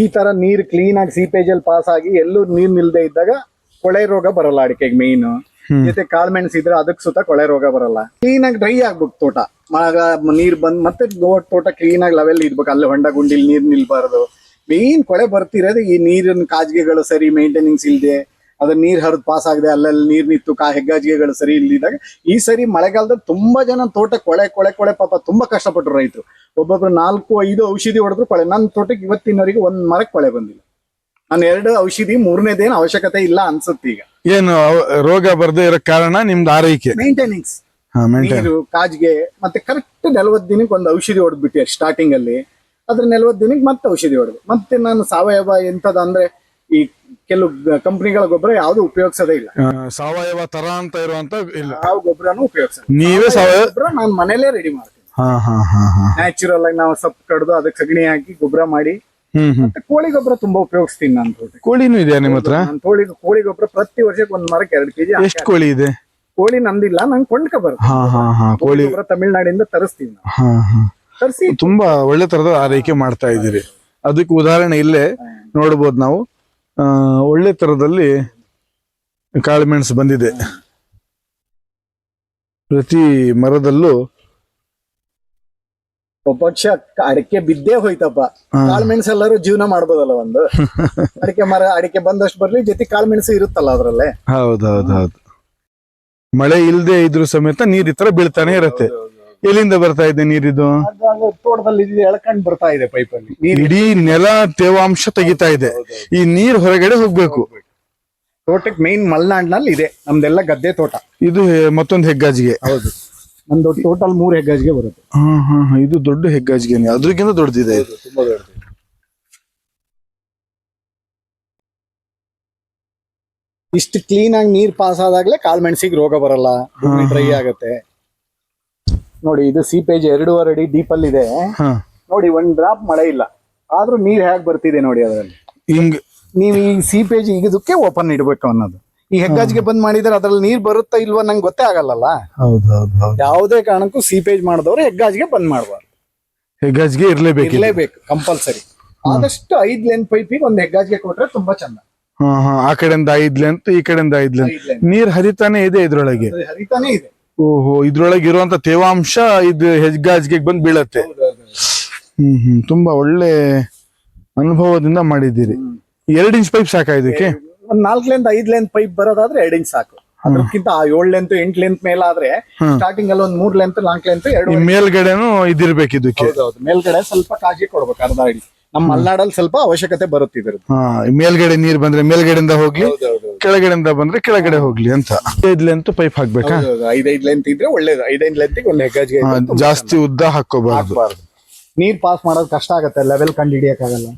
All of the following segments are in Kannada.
ಈ ತರ ನೀರ್ ಕ್ಲೀನ್ ಆಗಿ ಸೀಪೇಜ್ ಅಲ್ಲಿ ಪಾಸ್ ಆಗಿ ಎಲ್ಲೂ ನೀರ್ ನಿಲ್ದೇ ಇದ್ದಾಗ ಕೊಳೆ ರೋಗ ಬರಲ್ಲ ಅಡಿಕೆಗೆ ಮೇನ್ ಜೊತೆ ಕಾಳ್ಮೆಣಸ್ ಇದ್ರೆ ಅದಕ್ ಸುತ್ತ ಕೊಳೆ ರೋಗ ಬರಲ್ಲ. ಕ್ಲೀನ್ ಆಗಿ ಡ್ರೈ ಆಗ್ಬೇಕು ತೋಟ. ಮಳೆಗ ನೀರ್ ಬಂದ್ ಮತ್ತೆ ತೋಟ ಕ್ಲೀನ್ ಆಗಿ ಲೆವೆಲ್ ಇರ್ಬೇಕು ಅಲ್ಲಿ ಹೊಂಡ ಗುಂಡಿಲ್ ನೀರ್ ನಿಲ್ಬಾರ್ದು. ಮೇನ್ ಕೊಳೆ ಬರ್ತಿರೋದು ಈ ನೀರಿನ ಕಾಜ್ಗೆಗಳು ಸರಿ ಮೇಂಟೆನೆನ್ಸ್ ಇಲ್ದೆ. ಅದ್ರ ನೀರ್ ಹರಿದು ಪಾಸ್ ಆಗದೆ ಅಲ್ಲಲ್ಲಿ ನೀರ್ ನಿಂತು ಕಾ ಹೆಗ್ಗಾಜಿಗೆಗಳು ಸರಿ ಇಲ್ಲಿದಾಗ ಈ ಸರಿ ಮಳೆಗಾಲದಲ್ಲಿ ತುಂಬಾ ಜನ ತೋಟ ಕೊಳೆ ಕೊಳೆ ಕೊಳೆ ಪಾಪ ತುಂಬಾ ಕಷ್ಟಪಟ್ಟರು ರೈತರು. ಒಬ್ಬೊಬ್ರು ನಾಲ್ಕು ಐದು ಔಷಧಿ ಹೊಡೆದ್ರು ಕೊಳೆ. ನನ್ನ ತೋಟಕ್ಕೆ ಇವತ್ತಿನವರಿಗೆ ಒಂದ್ ಮರಕ್ಕೆ ಕೊಳೆ ಬಂದಿಲ್ಲ. ನಾನು ಎರಡು ಔಷಧಿ ಮೂರನೇದೇನು ಅವಶ್ಯಕತೆ ಇಲ್ಲ ಅನ್ಸುತ್ತೆ ಈಗ. ಏನು ರೋಗ ಬರದೇ ಇರೋ ಕಾರಣ ನಿಮ್ದು ಆರೈಕೆ? ಮೇಂಟೆನೆನ್ಸ್ ನೀರು ಕಾಜ್ಗೆ ಮತ್ತೆ ಕರೆಕ್ಟ್ ನಲವತ್ತು ದಿನಕ್ಕೆ ಒಂದು ಔಷಧಿ ಹೊಡೆದ್ಬಿಟ್ಟಿ ಸ್ಟಾರ್ಟಿಂಗ್ ಅಲ್ಲಿ. ಅದ್ರ ನಲವತ್ತು ದಿನಕ್ಕೆ ಮತ್ತೆ ಔಷಧಿ ಹೊಡೆದು. ಮತ್ತೆ ನಾನು ಸಾವಯವ ಎಂತದ ಅಂದ್ರೆ ಈ ಕೆಲವು ಕಂಪನಿಗಳ ಗೊಬ್ಬರ ಯಾವ್ದು ಉಪಯೋಗಿಸೋದೇ ಇಲ್ಲ. ಸಾವಯವ ತರ ಅಂತ ಇರುವಂತ ಇಲ್ಲ. ಯಾವ ಗೊಬ್ಬರನು ಉಪಯೋಗಿಸಲ್ಲ. ನೀವೇ ಸಾವಯವ ಗೊಬ್ಬರ ನಾನು ಮನೇಲೇ ರೆಡಿ ಮಾಡ್ತೀನಿ. ಹಾ ಹಾ ಹಾ ಹಾ. ನ್ಯಾಚುರಲ್ ಆಗಿ ನಾವು ಸೊಪ್ಪು ಕಡ್ದು ಅದಕ್ಕೆ ಸಗಣಿ ಹಾಕಿ ಗೊಬ್ಬರ ಮಾಡಿ. ಹ್ಮ್ ಹ್ಮ್. ಮತ್ತೆ ಕೋಳಿ ಗೊಬ್ಬರ ತುಂಬಾ ಉಪಯೋಗಿಸ್ತೀನಿ ನಾನು ಕೋಳಿನು ಕೋಳಿನೂ ಇದೆಯಾ ನಿಮ್ಮ ಹತ್ರ? ನಾನು ಕೋಳಿ ಕೋಳಿ ಗೊಬ್ಬರ ಪ್ರತಿ ವರ್ಷಕ್ಕೆ ಒಂದ್ ಮರಕ್ಕೆ ಎರಡು ಕೆಜಿ ಎಷ್ಟು ಕೋಳಿ ಇದೆ? ಕೋಳಿ ನಂದಿಲ್ಲ ನಂಗೆ ಕೊಂಡ್ಕ ಬರುತ್ತೆ. ಹಾ ಹಾ ಹಾ ಕೋಳಿ ಗೊಬ್ಬರ ತಮಿಳ್ನಾಡಿಂದ ತರಿಸ್ತೀನಿ ಹಾ ಹಾ. ತರಿಸಿ ತುಂಬಾ ಒಳ್ಳೆ ತರದ ಆರೈಕೆ ಮಾಡ್ತಾ ಇದ್ದೀರಿ. ಅದಕ್ಕೆ ಉದಾಹರಣೆ ಇಲ್ಲೇ ನೋಡಬಹುದು ನಾವು. ಒಳ್ಳೆ ತರದಲ್ಲಿ ಕಾಳುಮೆಣಸು ಬಂದಿದೆ. ಪ್ರತಿ ಮರದಲ್ಲೂ ಪಕ್ಷ ಅಡಿಕೆ ಬಿದ್ದೇ ಹೋಯ್ತಪ್ಪ. ಕಾಳುಮೆಣಸು ಎಲ್ಲರೂ ಜೀವನ ಮಾಡ್ಬೋದಲ್ಲ ಒಂದು. ಅಡಿಕೆ ಮರ ಅಡಿಕೆ ಬಂದಷ್ಟು ಬರ್ಲಿ ಜೊತೆ ಕಾಳುಮೆಣಸು ಇರುತ್ತಲ್ಲ ಅದ್ರಲ್ಲೇ. ಹೌದೌದು ಹೌದು ಮಳೆ ಇಲ್ಲದೆ ಇದ್ರು ಸಮೇತ ನೀರ್ ಈ ತರ ಬೀಳ್ತಾನೆ ಇರತ್ತೆ. ಎಲ್ಲಿಂದ ಬರ್ತಾ ಇದೆ ನೀರಿದು? ತೋಟದಲ್ಲಿ ಇದು ಎಳ್ಕೊಂಡ್ ಬರ್ತಾ ಇದೆ ಪೈಪಲ್ಲಿ ನೀರು ಇಡೀ ನೆಲ ತೇವಾಂಶ ತೆಗಿತಾ ಇದೆ. ಈ ನೀರ್ ಹೊರಗಡೆ ಹೋಗ್ಬೇಕು. ತೋಟಕ್ಕೆ ಮೇನ್ ಮಲ್ನಾಡ್ನಲ್ಲಿ ಇದೆ. ನಮ್ದೆಲ್ಲ ಗದ್ದೆ ತೋಟ. ಇದು ಹೆ- ಮತ್ತೊಂದು ಹೆಗ್ಗಾಜಿಗೆ. ಹೌದು. ನಮ್ದು ಟೋಟಲ್ ಮೂರ್ ಹೆಗ್ಗಾಜಿಗೆ ಬರುತ್ತೆ. ಹಾ ಹಾ ಹಾ, ಇದು ದೊಡ್ಡ ಹೆಗ್ಗಾಜಿಗೆ ಅದ್ರಕ್ಕಿಂತ ದೊಡ್ಡದಿದೆ. ಇದು ತುಂಬಾ ದೊಡ್ಡದು ಇಷ್ಟು ಕ್ಲೀನ್ ಆಗಿ ನೀರ್ ಪಾಸ್ ಆದಾಗ್ಲೇ ಕಾಳ್ಮೆಣಸಿಗೆ ರೋಗ ಬರಲ್ಲ. ಭೂಮಿ ಡ್ರೈ ಆಗತ್ತೆ. ನೋಡಿ ಇದು ಸೀಪೇಜ್ ಎರಡೂವರೆ ಅಡಿ ಡೀಪ್ ಅಲ್ಲಿ ಇದೆ. ನೋಡಿ ಒಂದ್ ಡ್ರಾಪ್ ಮಳೆ ಇಲ್ಲ. ಆದ್ರೂ ನೀರ್ ಹೇಗ್ ಬರ್ತಿದೆ ನೋಡಿ ಅದರಲ್ಲಿ. ಹಿಂಗ್ ನೀವು ಈ ಸೀಪೇಜ್ ಇದಕ್ಕೆ ಓಪನ್ ಇಡ್ಬೇಕು ಅನ್ನೋದು. ಈ ಹೆಗ್ಗಾಜ್ಗೆ ಬಂದ್ ಮಾಡಿದ್ರೆ ಅದ್ರಲ್ಲಿ ನೀರ್ ಬರುತ್ತಾ ಇಲ್ವಾ ನಂಗೆ ಗೊತ್ತೇ ಹೌದು ಯಾವುದೇ ಕಾರಣಕ್ಕೂ ಸೀಪೇಜ್ ಮಾಡಿದವ್ರು ಹೆಗ್ಗಾಜ್ಗೆ ಬಂದ್ ಮಾಡಬಾರ್ದು. ಹೆಗ್ಗಾಜ್ಗೆ ಇರ್ಲೇಬೇಕು ಇರ್ಲೇಬೇಕು ಕಂಪಲ್ಸರಿ ಆದಷ್ಟು ಐದ್ ಲೆನ್ ಪೈಪಿಗೆ ಒಂದ್ ಹೆಗ್ಗಾಜಿಗೆ ಕೊಟ್ರೆ ತುಂಬಾ ಚಂದ. ಹಾ ಹಾ. ಆ ಕಡೆಯಿಂದ ಐದ್ ಲೆಂತ್ ಈ ಕಡೆಯಿಂದ ಐದ್ ಲೆಂತ್. ನೀರ್ ಹರಿತಾನೆ ಇದೆ ಇದ್ರೊಳಗೆ? ಹರಿತಾನೆ ಇದೆ. ಓಹೋ ಇದ್ರೊಳಗೆ ಇರುವಂತ ತೇವಾಂಶ ಇದು ಹೆಜ್ಗಾಜ್ಗೆ ಬಂದು ಬೀಳತ್ತೆ. ಹ್ಮ್ ಹ್ಮ್. ತುಂಬಾ ಒಳ್ಳೆ ಅನುಭವದಿಂದ ಮಾಡಿದ್ದೀರಿ. ಎರಡ್ ಇಂಚ್ ಪೈಪ್ ಸಾಕಾ ಇದಕ್ಕೆ? ಒಂದ್ ನಾಲ್ಕ್ ಲೆಂತ್ ಐದ್ ಲೆಂತ್ ಪೈಪ್ ಬರೋದಾದ್ರೆ ಎರಡ್ ಇಂಚ್ ಸಾಕು. ಅದಕ್ಕಿಂತ ಏಳ್ ಲೆಂತ್ ಎಂಟ್ ಲೆಂತ್ ಮೇಲಾದ್ರೆ ಸ್ಟಾರ್ಟಿಂಗ್ ಅಲ್ಲಿ ಒಂದ್ ಮೂರ್ ಲೆಂತ್ ನಾಲ್ಕು ಲೆಂತ್ ಎರಡು ಮೇಲ್ಗಡೆನು ಇದಿರ್ಬೇಕು ಇದಕ್ಕೆ. ಮೇಲ್ಗಡೆ ಸ್ವಲ್ಪ ಕಾಜಿ ಕೊಡ್ಬೇಕು ಅರ್ಧ ಅಡಿ. ನಮ್ಮ ಮಲ್ನಾಡಲ್ಲಿ ಸ್ವಲ್ಪ ಅವಶ್ಯಕತೆ ಬರುತ್ತೆ ಇದ್ರದ್ದು. ಹಾ ಮೇಲ್ಗಡೆ ನೀರ್ ಬಂದ್ರೆ ಮೇಲ್ಗಡೆಯಿಂದ ಹೋಗ್ಲಿ. ಕೆಳಗಡೆಯಿಂದ ಬಂದ್ರೆ ಕೆಳಗಡೆ ಹೋಗ್ಲಿ ಅಂತ. ಐದು ಲೆಂತ್ ಪೈಪ್ ಹಾಕ್ಬೇಕಾ? ಐದೈದು ಲೆಂತ್ ಇದ್ರೆ ಒಳ್ಳೇದು. ಐದೈದು ಲೆಂತ್ ಒಂದ್ ಹೆಗ್ಗಾಜಿಗೆ ಹಾ, ಜಾಸ್ತಿ ಉದ್ದ ಹಾಕೋಬಾರ್ದು ಹಾಕ್ಬಾರ್ದು. ನೀರ್ ಪಾಸ್ ಮಾಡೋದು ಕಷ್ಟ ಆಗತ್ತೆ ಲೆವೆಲ್ ಕಂಡು ಹಿಡಿಯಕ್ಕಾಗಲ್ಲ.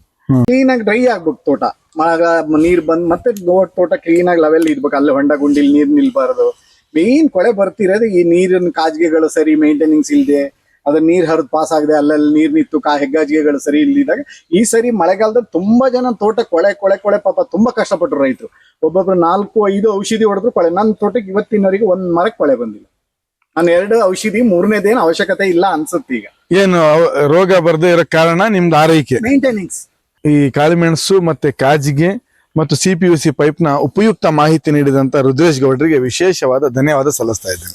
ಕ್ಲೀನ್ ಆಗಿ ಡ್ರೈ ಆಗ್ಬೇಕು ತೋಟ. ಮಳೆ ನೀರ್ ಬಂದ್ ಮತ್ತೆ ನೋಡ್ ತೋಟ ಕ್ಲೀನ್ ಆಗಿ ಲೆವೆಲ್ ಇರ್ಬೇಕು ಅಲ್ಲಿ ಹೊಂಡ ಗುಂಡಿಲ್ ನೀರ್ ನಿಲ್ಬಾರ್ದು. ಮೇನ್ ಕೊಳೆ ಬರ್ತಿರೋದು ಈ ನೀರಿನ ಕಾಜ್ಗೆಗಳು ಸರಿ ಮೇಂಟೆನೆನ್ಸ್ ಇಲ್ದೆ. ಅದ್ರ ನೀರ್ ಹರಿದು ಪಾಸ್ ಆಗದೆ ಅಲ್ಲಲ್ಲಿ ನೀರ್ ನಿಂತು ಕಾ ಹೆಗ್ಗಾಜಿಗೆಗಳು ಸರಿ ಇಲ್ದಿದಾಗ ಈ ಸರಿ ಮಳೆಗಾಲದಲ್ಲಿ ತುಂಬಾ ಜನ ತೋಟ ಕೊಳೆ ಕೊಳೆ ಕೊಳೆ ಪಾಪ ತುಂಬಾ ಕಷ್ಟಪಟ್ಟರು ರೈತರು. ಒಬ್ಬೊಬ್ರು ನಾಲ್ಕು ಐದು ಔಷಧಿ ಹೊಡೆದ್ರು ಕೊಳೆ. ನನ್ನ ತೋಟಕ್ಕೆ ಇವತ್ತಿನವರೆಗೆ ಒಂದ್ ಮರಕ್ಕೆ ಕೊಳೆ ಬಂದಿಲ್ಲ. ನಾನು ಎರಡು ಔಷಧಿ ಮೂರನೇದೇನು ಅವಶ್ಯಕತೆ ಇಲ್ಲ ಅನ್ಸುತ್ತೆ ಈಗ. ಏನು ರೋಗ ಬರದೇ ಇರೋ ಕಾರಣ ನಿಮ್ದು ಆರೈಕೆ? ಮೇಂಟೆನೆನ್ಸ್ ಈ ಕಾಳುಮೆಣಸು ಮತ್ತೆ ಕಾಜಿಗೆ ಮತ್ತು ಸಿ ಪಿ ಯು ಸಿ ಪೈಪ್ನ ಉಪಯುಕ್ತ ಮಾಹಿತಿ ನೀಡಿದಂತ ರುದ್ರೇಶ್ ಗೌಡರಿಗೆ ವಿಶೇಷವಾದ ಧನ್ಯವಾದ ಸಲ್ಲಿಸ್ತಾ ಇದ್ದೇನೆ.